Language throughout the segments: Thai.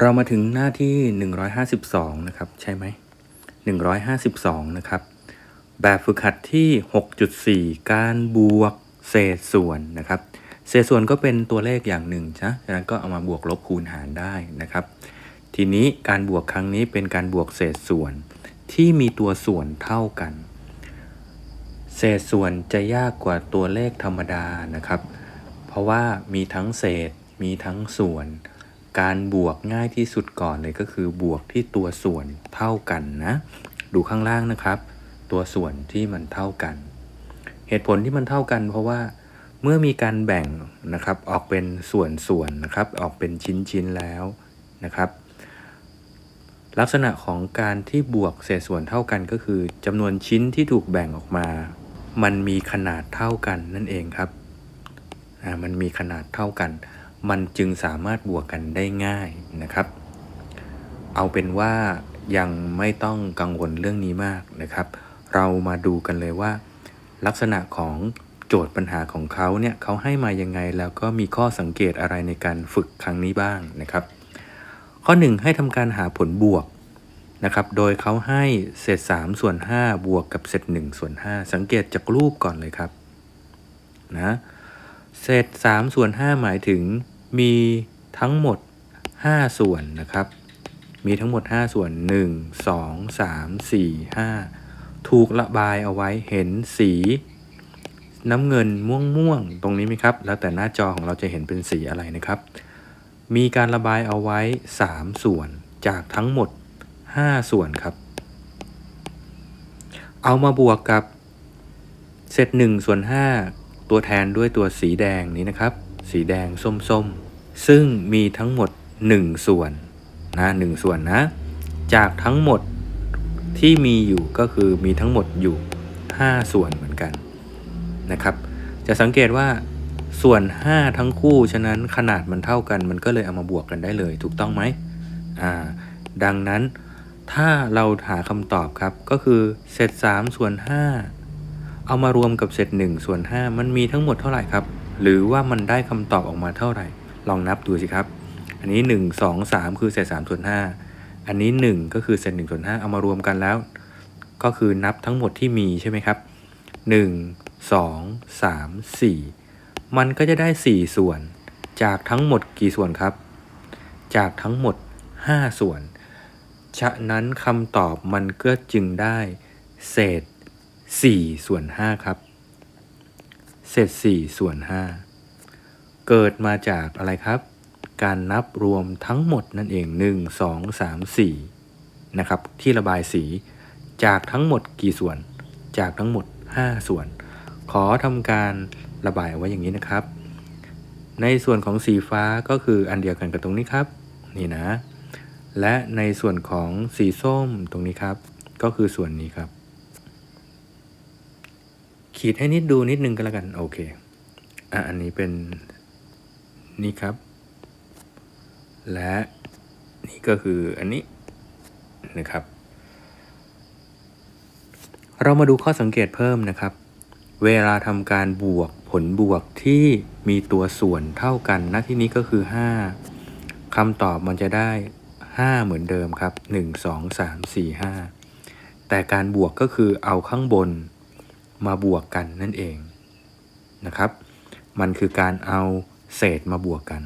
เรามาถึงหน้าที่ 152 นะครับ ใช่ไหม 152 นะครับ แบบฝึกหัดที่ 6.4 การบวกเศษส่วนนะครับ เศษส่วนก็เป็นตัวเลขอย่างหนึ่งนะฉะนั้นก็เอามาบวกลบคูณหารได้นะครับ ทีนี้การบวกครั้งนี้เป็นการบวกเศษส่วน ที่มีตัวส่วนเท่ากัน เศษส่วนจะยากกว่าตัวเลขธรรมดานะครับ เพราะว่ามีทั้งเศษ มีทั้งส่วน การบวกง่ายที่สุดก่อนเลยก็คือบวกที่ตัวส่วนเท่ากันนะ ดูข้างล่างนะครับ ตัวส่วนที่มันเท่ากัน เหตุผลที่มันเท่ากัน เพราะว่าเมื่อมีการแบ่งนะครับออกเป็นส่วนๆนะครับ ออกเป็นชิ้นๆแล้วนะครับ ลักษณะของการที่บวกเศษส่วนเท่ากันก็คือจำนวนชิ้นที่ถูกแบ่งออกมา มันมีขนาดเท่ากันนั่นเองครับมันมีขนาดเท่ากัน มันจึงสามารถบวกกันได้ง่ายนะครับ เอาเป็นว่ายังไม่ต้องกังวลเรื่องนี้มากนะครับ เรามาดูกันเลยว่า ลักษณะของโจทย์ปัญหาของเขาเนี่ยเขาให้มายังไงแล้วก็มีข้อสังเกตอะไรในการฝึกครั้งนี้บ้างนะครับ ข้อ 1 ให้ทำการหาผลบวกนะครับ โดยเขาให้เศษ3ส่วน5บวกกับเศษ1ส่วน5สังเกตจากรูปก่อนเลยครับนะเศษ3ส่วน5หมายถึง มีทั้งหมด 5 ส่วนนะครับ มีทั้งหมด 5 ส่วน 1 2 3 4 5 ถูกระบายเอาไว้เห็นสี น้ำเงินม่วงม่วงๆตรงนี้ไหมครับ แล้วแต่หน้าจอของเราจะเห็นเป็นสีอะไรนะครับ มีการระบายเอาไว้ 3 ส่วนจากทั้งหมด 5 ส่วนครับ เอามาบวกกับเศษ1ส่วน5ตัวแทนด้วยตัวสีแดงนี้นะครับ สีแดงส้มๆ ซึ่งมีทั้งหมด 1 ส่วนนะ1ส่วนนะ จากทั้งหมดที่มีอยู่ก็คือมีทั้งหมดอยู่ 5 ส่วนเหมือนกันนะครับ จะสังเกตว่าส่วน 5 ทั้งคู่ฉะนั้นขนาดมันเท่ากัน มันก็เลยเอามาบวกกันได้เลย ถูกต้องไหมอ่าดังนั้นถ้าเราหาคำตอบครับก็คือเศษ3ส่วน 5 เอามารวมกับเศษ1ส่วน 5 มันมีทั้งหมดเท่าไหร่ครับ หรือว่ามันได้คำตอบออกมาเท่าไหร่ ลองนับดูสิครับ อันนี้ 1 2 3 คือเศษ3ส่วน5อันนี้ 1 ก็คือเศษ1ส่วน5เอามารวมกันแล้ว ก็คือนับทั้งหมดที่มีใช่ไหมครับ 1 2 3 4 มันก็จะได้ 4 ส่วน จากทั้งหมดกี่ส่วนครับ จากทั้งหมด 5 ส่วน ฉะนั้นคำตอบมันก็จึงได้ เศษ4ส่วน5ครับ เศษ4ส่วน5 เกิดมาจากอะไรครับ การนับรวมทั้งหมดนั่นเอง 1 2 3 4นะครับที่ระบายสี จากทั้งหมดกี่ส่วน จากทั้งหมด 5 ส่วน ขอทำการระบายไว้อย่างนี้นะครับ ในส่วนของสีฟ้าก็คืออันเดียวกันกับตรงนี้ครับ นี่นะ และในส่วนของสีส้มตรงนี้ครับ ก็คือส่วนนี้ครับ ขีดให้นิดดูนิดนึงก็แล้วกันโอเคอะอันนี้เป็น นี่ครับ และนี่ก็คืออันนี้นะครับ เรามาดูข้อสังเกตเพิ่มนะครับ เวลาทำการบวกผลบวกที่มีตัวส่วนเท่ากันณที่นี้ก็คือ 5คำตอบมันจะได้ 5 เหมือนเดิมครับ 1 2 3 4 5 แต่การบวกก็คือเอาข้างบนมาบวกกันนั่นเองนะครับ มันคือการเอา เศษมาบวกกัน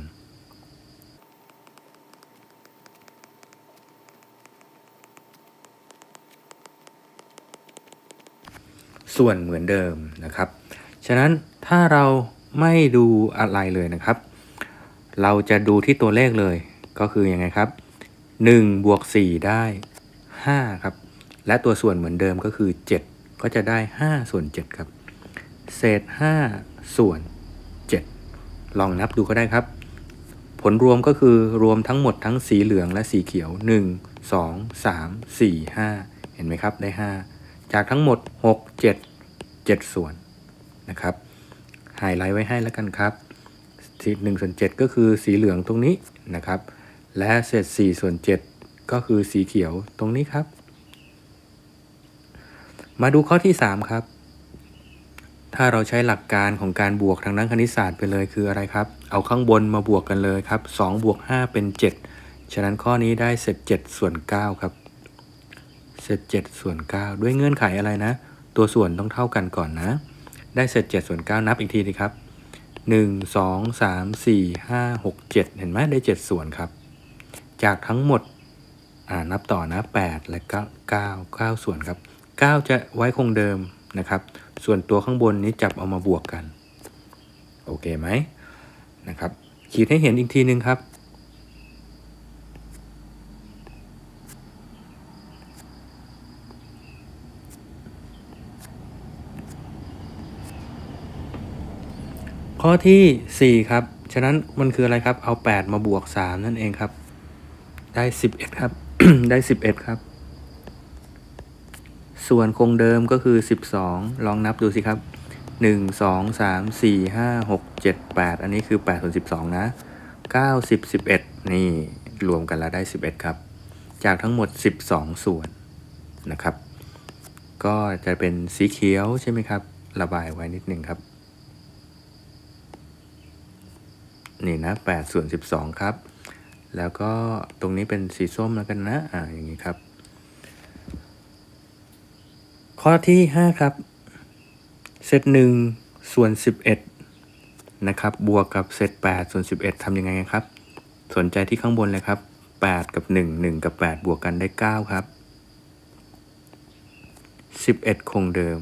ส่วนเหมือนเดิมนะครับ ฉะนั้นถ้าเราไม่ดูอะไรเลยนะครับ เราจะดูที่ตัวเลขเลยก็คือยังไงครับ1บวก4ได้5ครับ และตัวส่วนเหมือนเดิมก็คือ 7 ก็จะได้ 5 ส่วน 7 ครับ เศษ 5 ส่วน ลองนับดูก็ได้ครับ ผลรวมก็คือรวมทั้งหมดทั้งสีเหลืองและสีเขียว 1 2 3 4 5 เห็นไหมครับได้ 5 จากทั้งหมด 6 7 7 ส่วนนะครับไฮไลท์ไว้ให้แล้วกันครับสีหนึ่งส่วน7ก็คือสีเหลืองตรงนี้นะครับ และเศษ4ส่วน7ก็คือสีเขียวตรงนี้ครับ มาดูข้อที่3ครับ ถ้าเราใช้หลักการของการบวกทางด้านคณิตศาสตร์ไปเลยคืออะไรครับ เอาข้างบนมาบวกกันเลยครับ2บวก5เป็น 7 ฉะนั้นข้อนี้ได้เศษ7ส่วน9ครับเศษ7ส่วน9ด้วยเงื่อนไขอะไรนะ ตัวส่วนต้องเท่ากันก่อนนะ ได้เศษ7ส่วน9นับอีกทีดีครับ 1 2 3 4 5 6 7 เห็นไหมได้ 7 ส่วนครับ จากทั้งหมดอ่านับต่อนะ 8 และ 9 9 9 ส่วนครับ 9 จะไว้คงเดิม นะครับ ส่วนตัวข้างบนนี้จับเอามาบวกกัน โอเคไหมนะครับ ขีดให้เห็นอีกทีนึงครับ ข้อที่ 4 ครับ ฉะนั้นมันคืออะไรครับ เอา 8 มาบวก 3 นั่นเองครับ ได้ 11 ครับ ได้ 11 ครับ ส่วนคงเดิมก็คือ 12 ลองนับดูสิครับ 1 2 3 4 5 6 7 8 อันนี้คือ8ส่วน12 นะ 9 10 11 นี่รวมกันแล้วได้ 11 ครับ จากทั้งหมด 12 ส่วนนะครับ ก็จะเป็นสีเขียวใช่ไหมครับ ระบายไว้นิดหนึ่งครับ นี่นะ8ส่วน12 ครับ แล้วก็ตรงนี้เป็นสีส้มแล้วกันนะ อ่าอย่างนี้ครับ ข้อที่ 5 ครับ เซต1ส่วน 11 นะครับ บวกกับเซต8ส่วน 11ทำยังไงครับ สนใจที่ข้างบนเลยครับ 8 กับ 1 1 กับ 8 บวกกันได้ 9 ครับ 11 คงเดิม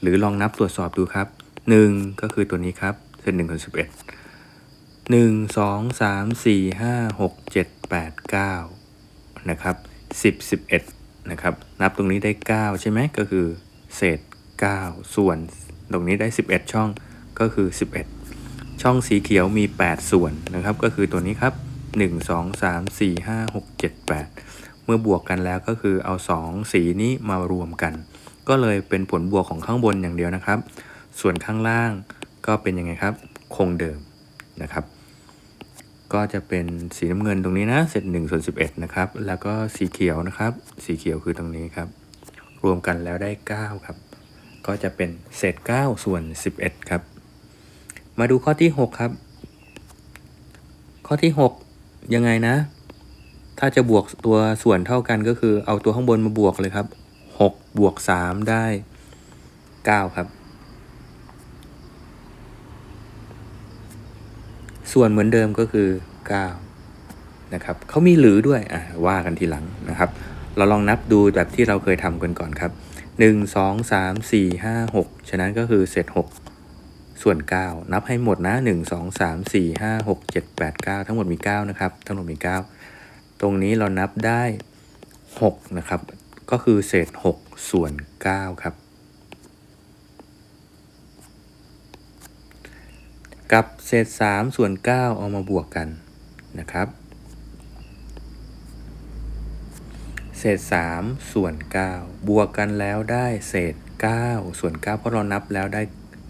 หรือลองนับตรวจสอบดูครับ 1 ก็คือตัวนี้ครับ เซต1ส่วน11หนึ่งสองสามสี่ห้าหกเจ็ดแปดเก้านะครับสิบสิบเอ็ด นะครับ นับตรงนี้ได้เก้าใช่ไหมก็คือ เศษเก้าส่วน ตรงนี้ได้สิบเอ็ดช่องก็คือสิบเอ็ดช่องสีเขียวมีแปดส่วนนะครับ ก็คือตัวนี้ครับหนึ่งสองสามสี่ห้าหกเจ็ดแปดเมื่อบวกกันแล้วก็คือเอาสองสีนี้มารวมกัน ก็เลยเป็นผลบวกของข้างบนอย่างเดียวนะครับ ส่วนข้างล่างก็เป็นยังไงครับ คงเดิมนะครับ ก็จะเป็นสีน้ำเงินตรงนี้นะเศษ1ส่วน11 นะครับ แล้วก็สีเขียวนะครับ สีเขียวคือตรงนี้ครับ รวมกันแล้วได้ 9 ครับ ก็จะเป็นเศษ 9 ส่วน 11 ครับ มาดูข้อที่ 6 ครับ ข้อที่ 6 ยังไงนะ ถ้าจะบวกตัวส่วนเท่ากันก็คือเอาตัวข้างบนมาบวกเลยครับ6บวก3ได้ 9 ครับ ส่วนเหมือนเดิมก็คือ 9 นะครับเขามีหรือด้วยอะว่ากันทีหลังนะครับ เราลองนับดูแบบที่เราเคยทำกันก่อนครับ 1 2 3 4 5 6 ฉะนั้นก็คือเศษ6ส่วน 9 นับให้หมดนะ 1 2 3 4 5 6 7 8 9 ทั้งหมดมี 9 นะครับ ทั้งหมดมี 9 ตรงนี้เรานับได้ 6 นะครับ ก็คือเศษ 6 ส่วน 9 ครับ กับเศษ 3 ส่วน 9 เอามาบวกกันนะครับ เศษ 3 ส่วน 9 บวกกันแล้วได้เศษ 9 ส่วน 9 เพราะเรานับแล้วได้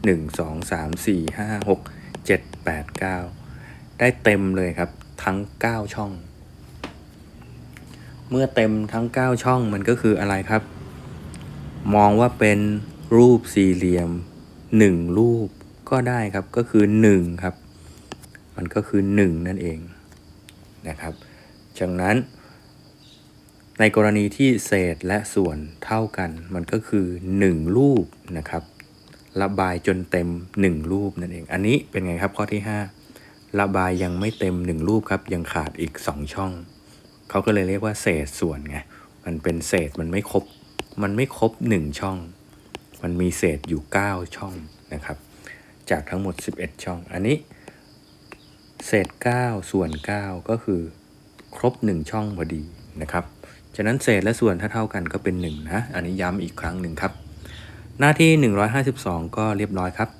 1 2 3 4 5 6 7 8 9 ได้เต็มเลยครับทั้ง 9 ช่อง เมื่อเต็มทั้ง 9 ช่องมันก็คืออะไรครับ มองว่าเป็นรูปสี่เหลี่ยม 1 รูป ก็ได้ครับก็คือ1ครับ มันก็คือ 1 นั่นเองนะครับจากนั้น ในกรณีที่เศษและส่วนเท่ากัน มันก็คือ 1 รูปนะครับระบายจนเต็ม 1 รูปนั่นเอง อันนี้เป็นไงครับข้อที่ 5 ระบายยังไม่เต็ม 1 รูปครับ ยังขาดอีก 2 ช่อง เขาก็เลยเรียกว่าเศษส่วนไงมันเป็นเศษมันไม่ครบ มันไม่ครบ 1 ช่อง มันมีเศษอยู่ 9 ช่องนะครับ จากทั้งหมด 11 ช่อง อันนี้ เศษ 9 ส่วน 9 ก็คือครบ 1 ช่องพอดีนะครับ ฉะนั้นเศษและส่วนถ้าเท่ากันก็เป็น 1 นะ อันนี้ย้ำอีกครั้งหนึ่งครับ หน้าที่ 152 ก็เรียบร้อยครับ